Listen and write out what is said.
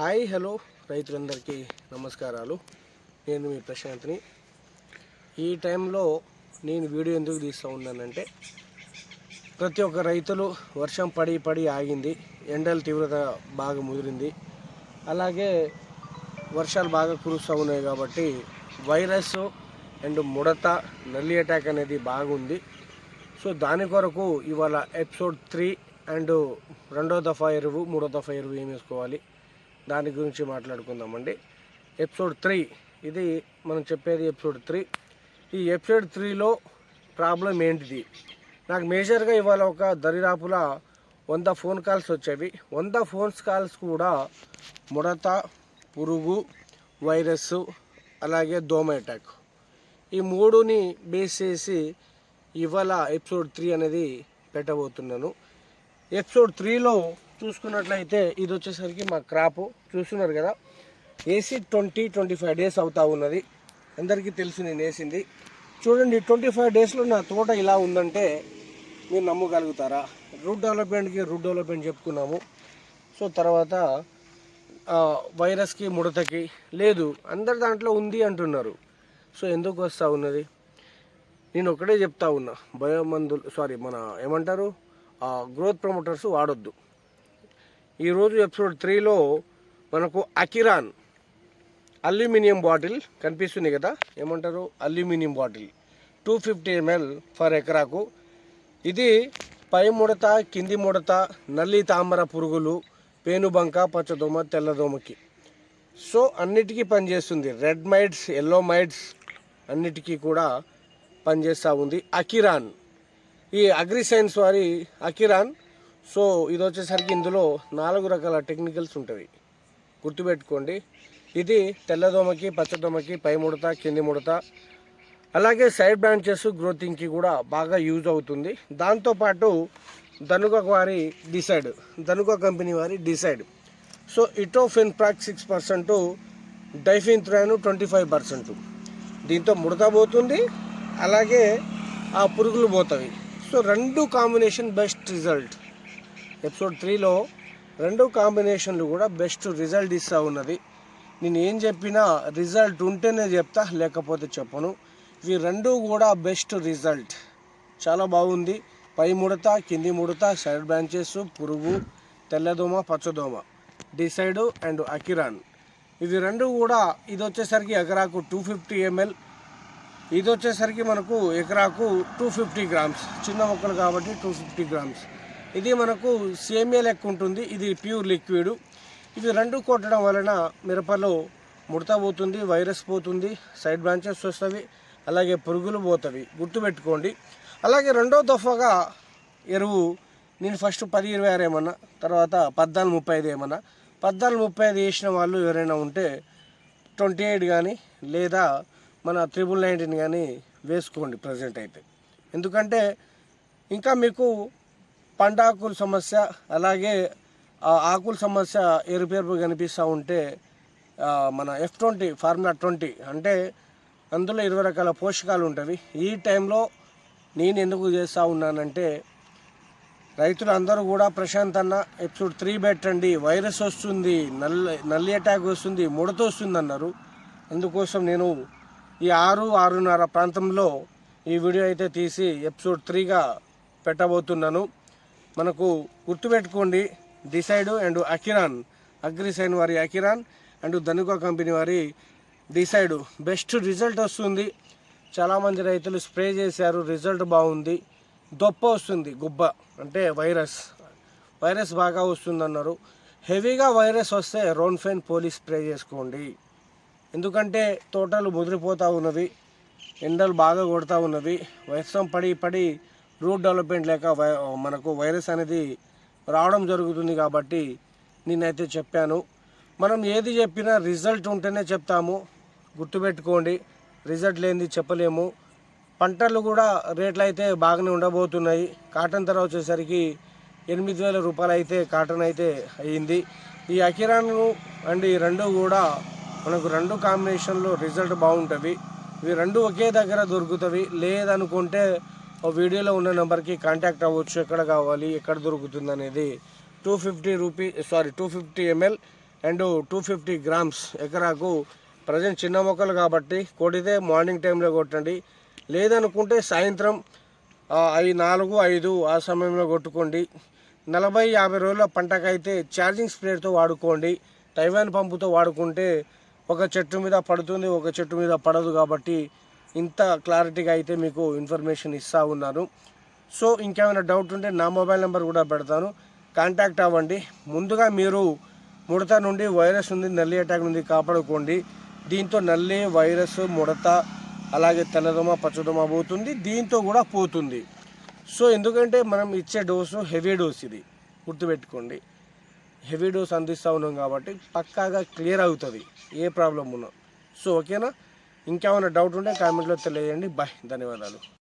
Hi hello రైతులందరికీ నమస్కారాలు. నేను మీ ప్రశాంత్ని. ఈ టైంలో నేను వీడియో ఎందుకు తీస్తూ ఉన్నానంటే ప్రతి ఒక్క రైతులు వర్షం పడి పడి ఆగింది ఎండల తీవ్రత బాగా ముదిరింది అలాగే వర్షాలు బాగా కురుస్తూ ఉన్నాయి కాబట్టి వైరస్ అండ్ ముడత నల్లి అటాక్ అనేది బాగుంది. సో దాని కొరకు ఇవాళ ఎపిసోడ్ త్రీ అండ్ రెండో దఫా ఎరువు మూడో దఫా ఎరువు ఏం వేసుకోవాలి? దాని గురించి మాట్లాడుకుందామండి. Episode three. ఇది మనం చెప్పేది ఎపిసోడ్ త్రీ. ఈ ఎపిసోడ్ త్రీలో ప్రాబ్లం ఏంటిది? నాకు మేజర్గా ఇవాళ ఒక దరిదాపుల వంద ఫోన్ కాల్స్ వచ్చేవి. వంద ఫోన్స్ కాల్స్ కూడా ముడత పురుగు వైరస్ అలాగే దోమ అటాక్ ఈ మూడుని బేస్ చేసి ఇవాళ ఎపిసోడ్ త్రీ అనేది పెట్టబోతున్నాను. ఎపిసోడ్ త్రీలో చూసుకున్నట్లయితే ఇది వచ్చేసరికి మా క్రాప్ చూస్తున్నారు కదా ఏసీ ట్వంటీ ట్వంటీ ఫైవ్ డేస్ అవుతా ఉన్నది. అందరికీ తెలుసు నేను వేసింది. చూడండి ట్వంటీ ఫైవ్ డేస్లో నా తోట ఇలా ఉందంటే మీరు నమ్మగలుగుతారా? రూట్ డెవలప్మెంట్కి రూట్ డెవలప్మెంట్ చెప్పుకున్నాము. సో తర్వాత వైరస్కి ముడతకి లేదు అందరి దాంట్లో ఉంది అంటున్నారు. సో ఎందుకు వస్తూ ఉన్నది? నేను ఒకటే చెప్తా ఉన్నా. బయోమందులు సారీ మన ఏమంటారు? గ్రోత్ ప్రమోటర్స్ వాడొద్దు. ఈరోజు ఎపిసోడ్ త్రీలో మనకు అకిరాన్ అల్యూమినియం బాటిల్ కనిపిస్తుంది కదా? ఏమంటారు? Aluminium bottle. Two fifty ML for ఎకరాకు. ఇది పై ముడత కింది ముడత నల్లి తామర పురుగులు పేనుబంక పచ్చదోమ తెల్లదోమకి. సో అన్నిటికీ పనిచేస్తుంది. రెడ్ మైడ్స్ ఎల్లో మైడ్స్ అన్నిటికీ కూడా పనిచేస్తూ ఉంది అకిరాన్. ఈ అగ్రి సైన్స్ వారి అకిరాన్ సో ఇది వచ్చేసరికి ఇందులో నాలుగు రకాల టెక్నికల్స్ ఉంటుంది గుర్తుపెట్టుకోండి. ఇది తెల్లదోమకి పచ్చదోమకి పై ముడత కింది ముడత. అలాగే సైడ్ బ్రాంచెస్ గ్రోతింగ్కి కూడా బాగా యూజ్ అవుతుంది. దాంతోపాటు ధనుక వారి డిసైడ్ ధనుక కంపెనీ వారి Decide. So etofenprox six percent diafenthiuron twenty five percent. దీంతో ముడత పోతుంది అలాగే ఆ పురుగులు పోతాయి సో రెండు కాంబినేషన్ బెస్ట్ రిజల్ట్. ఎపిసోడ్ త్రీలో రెండు కాంబినేషన్లు కూడా బెస్ట్ రిజల్ట్ ఇస్తూ ఉన్నది. నేను ఏం చెప్పినా రిజల్ట్ ఉంటేనే చెప్తా లేకపోతే చెప్పను. ఇవి రెండు కూడా బెస్ట్ రిజల్ట్. చాలా బాగుంది. పై ముడత కింది ముడత సైడ్ బ్రాంచెస్ పురుగు తెల్లదోమ పచ్చదోమ. డిసైడ్ అండ్ అకిరాన్. ఇవి రెండు కూడా ఇది వచ్చేసరికి ఎకరాకు టూ ఫిఫ్టీ ఎంఎల్. ఇది వచ్చేసరికి మనకు ఎకరాకు టూ ఫిఫ్టీ గ్రామ్స్. చిన్న మొక్కలు కాబట్టి టూ ఫిఫ్టీ గ్రామ్స్. ఇది మనకు సేమియా లెక్క ఉంటుంది. ఇది ప్యూర్ లిక్విడ్. ఇవి రెండు కొట్టడం వలన మిరపలో ముడత పోతుంది వైరస్ పోతుంది సైడ్ బ్రాంచెస్ వస్తవి అలాగే పురుగులు పోతవి గుర్తుపెట్టుకోండి. అలాగే రెండో దఫాగా ఎరువు. నేను ఫస్ట్ పది ఇరవై ఆరు ఏమన్నా తర్వాత పద్నాలుగు ముప్పై ఐదు ఏమన్నా. పద్నాలుగు ముప్పై ఐదు వేసిన వాళ్ళు ఎవరైనా ఉంటే ట్వంటీ ఎయిట్ కానీ లేదా మన త్రిబుల్ నైన్టీన్ కానీ వేసుకోండి ప్రజెంట్ అయితే. ఎందుకంటే ఇంకా మీకు పంట ఆకుల సమస్య అలాగే ఆకుల సమస్య ఎరుపెరుపు కనిపిస్తూ ఉంటే మన ఎఫ్ ట్వంటీ ఫార్ములా ట్వంటీ అంటే అందులో ఇరవై రకాల పోషకాలు ఉంటాయి ఈ టైంలో నేను ఎందుకు చేస్తూ ఉన్నానంటే రైతులు అందరూ కూడా ప్రశాంత్ అన్న ఎపిసోడ్ త్రీ పెట్టండి వైరస్ వస్తుంది నల్లి నల్లి అటాక్ వస్తుంది ముడత వస్తుంది అన్నారు అందుకోసం నేను ఈ ఆరు ఆరున్నర ప్రాంతంలో ఈ వీడియో అయితే తీసి ఎపిసోడ్ త్రీగా పెట్టబోతున్నాను. మనకు గుర్తుపెట్టుకోండి డిసైడ్ అండ్ అకిరాన్ అగ్రిసైన్ వారి అకిరాన్ అండ్ ధనుక కంపెనీ వారి డిసైడ్ బెస్ట్ రిజల్ట్ వస్తుంది. చాలామంది రైతులు స్ప్రే చేశారు రిజల్ట్ బాగుంది. దొప్ప వస్తుంది గుబ్బ అంటే వైరస్. వైరస్ బాగా వస్తుంది అన్నారు హెవీగా వైరస్ వస్తే రోన్ఫెన్ పోలీస్ స్ప్రే చేసుకోండి. ఎందుకంటే తోటలు ముదిరిపోతూ ఉన్నవి ఎండలు బాగా కొడతా ఉన్నవి వర్షం పడి పడి రూట్ డెవలప్మెంట్ లేక వై మనకు వైరస్ అనేది రావడం జరుగుతుంది కాబట్టి నేనైతే చెప్పాను. మనం ఏది చెప్పినా రిజల్ట్ ఉంటేనే చెప్తాము. గుర్తుపెట్టుకోండి రిజల్ట్ లేనిది చెప్పలేము. పంటలు కూడా రేట్లు అయితే బాగానే ఉండబోతున్నాయి. కాటన్ ధర వచ్చేసరికి ఎనిమిది వేల రూపాయలు అయితే కాటన్ అయితే అయ్యింది ఈ అకిరాను అండ్ ఈ రెండు కూడా మనకు రెండు కాంబినేషన్లో రిజల్ట్ బాగుంటుంది ఇవి రెండు ఒకే దగ్గర దొరుకుతవి. లేదనుకుంటే వీడియోలో ఉన్న నెంబర్కి కాంటాక్ట్ అవ్వచ్చు. ఎక్కడ కావాలి ఎక్కడ దొరుకుతుంది అనేది two fifty rupee sorry two fifty ML and two fifty grams ఎకరాకు ప్రజెంట్ చిన్న మొక్కలు కాబట్టి కొడితే మార్నింగ్ టైంలో కొట్టండి. లేదనుకుంటే సాయంత్రం అవి నాలుగు ఐదు ఆ సమయంలో కొట్టుకోండి. నలభై యాభై రోజుల పంటకైతే ఛార్జింగ్ స్ప్రేడ్తో వాడుకోండి. తైవాన్ పంపుతో వాడుకుంటే ఒక చెట్టు మీద పడుతుంది ఒక చెట్టు మీద పడదు కాబట్టి ఇంత క్లారిటీగా అయితే మీకు ఇన్ఫర్మేషన్ ఇస్తూ ఉన్నాను. సో ఇంకేమైనా డౌట్ ఉంటే నా మొబైల్ నెంబర్ కూడా పెడతాను. కాంటాక్ట్ అవ్వండి. ముందుగా మీరు ముడత నుండి వైరస్ ఉంది నల్లి అటాక్ నుండి కాపాడుకోండి. దీంతో నల్లి వైరస్ ముడత అలాగే తెల్లదోమ పచ్చదోమ పోతుంది. దీంతో కూడా పోతుంది. సో ఎందుకంటే మనం ఇచ్చే డోసు హెవీ డోస్ ఇది. గుర్తుపెట్టుకోండి. హెవీ డోస్ అందిస్తూ ఉన్నాం కాబట్టి పక్కాగా క్లియర్ అవుతుంది. ఏ ప్రాబ్లం ఉన్నా. సో ఓకేనా? ఇంకేమైనా డౌట్ ఉంటే కామెంట్లో తెలియజేయండి. బాయ్ ధన్యవాదాలు.